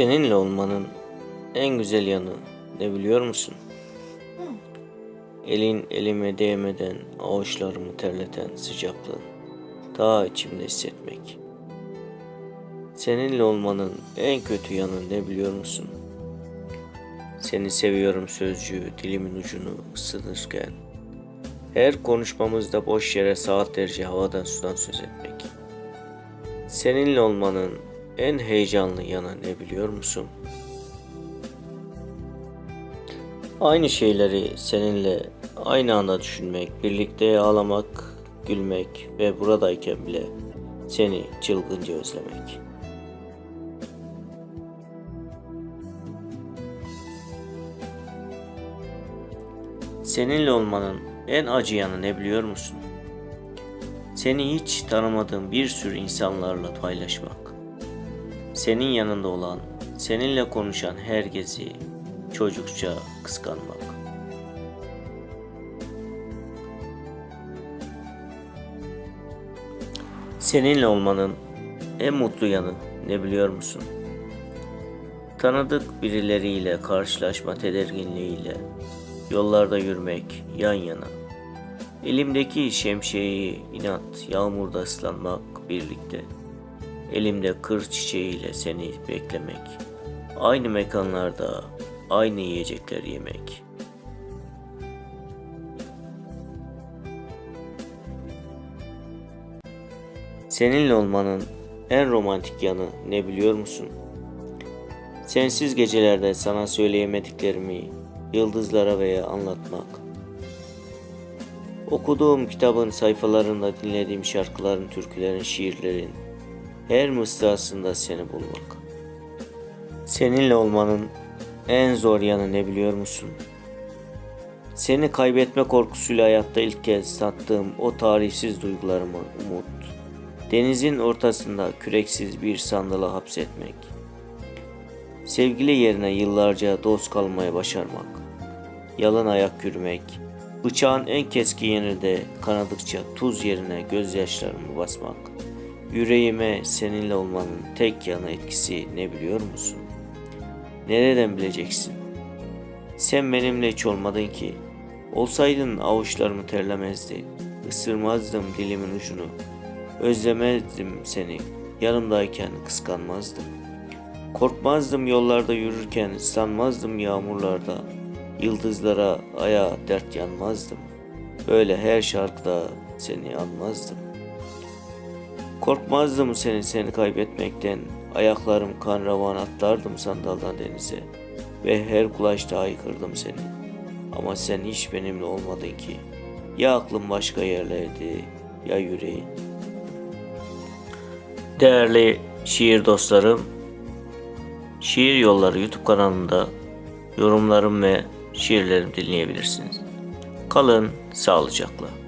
Seninle olmanın en güzel yanı ne biliyor musun? Elin elime değmeden avuçlarımı terleten sıcaklığın ta içimde hissetmek. Seninle olmanın en kötü yanı ne biliyor musun? Seni seviyorum sözcüğü dilimin ucunu ısınırken her konuşmamızda boş yere saatlerce havadan sudan söz etmek. Seninle olmanın en heyecanlı yanı ne biliyor musun? Aynı şeyleri seninle aynı anda düşünmek, birlikte ağlamak, gülmek ve buradayken bile seni çılgınca özlemek. Seninle olmanın en acı yanı ne biliyor musun? Seni hiç tanımadığın bir sürü insanlarla paylaşmak. Senin yanında olan, seninle konuşan herkesi çocukça kıskanmak. Seninle olmanın en mutlu yanı ne biliyor musun? Tanıdık birileriyle karşılaşma tedirginliğiyle yollarda yürümek yan yana. Elimdeki şemsiyeyi inat yağmurda ıslanmak birlikte. Elimde kır çiçeğiyle seni beklemek. Aynı mekanlarda aynı yiyecekler yemek. Seninle olmanın en romantik yanı ne biliyor musun? Sensiz gecelerde sana söyleyemediklerimi yıldızlara veya anlatmak. Okuduğum kitabın sayfalarında dinlediğim şarkıların, türkülerin, şiirlerin her mısrasında seni bulmak. Seninle olmanın en zor yanı ne biliyor musun? Seni kaybetme korkusuyla hayatta ilk kez sattığım o tarihsiz duygularımı umut. Denizin ortasında küreksiz bir sandala hapsetmek. Sevgili yerine yıllarca dost kalmaya başarmak. Yalan ayak yürümek. Bıçağın en keskin yerinde kanadıkça tuz yerine gözyaşlarımı basmak. Yüreğime seninle olmanın tek yanı etkisi ne biliyor musun? Nereden bileceksin? Sen benimle hiç olmadın ki. Olsaydın avuçlarımı terlemezdi. Isırmazdım dilimin ucunu. Özlemezdim seni. Yanımdayken kıskanmazdım. Korkmazdım yollarda yürürken, sanmazdım yağmurlarda. Yıldızlara, aya dert yanmazdım. Böyle her şarkıda seni anmazdım. Korkmazdım seni seni kaybetmekten. Ayaklarım kan ravan atlardım sandaldan denize. Ve her kulaşta haykırdım seni. Ama sen hiç benimle olmadın ki. Ya aklım başka yerlerde ya yüreğin. Değerli şiir dostlarım, Şiir Yolları YouTube kanalında yorumlarım ve şiirlerimi dinleyebilirsiniz. Kalın sağlıcakla.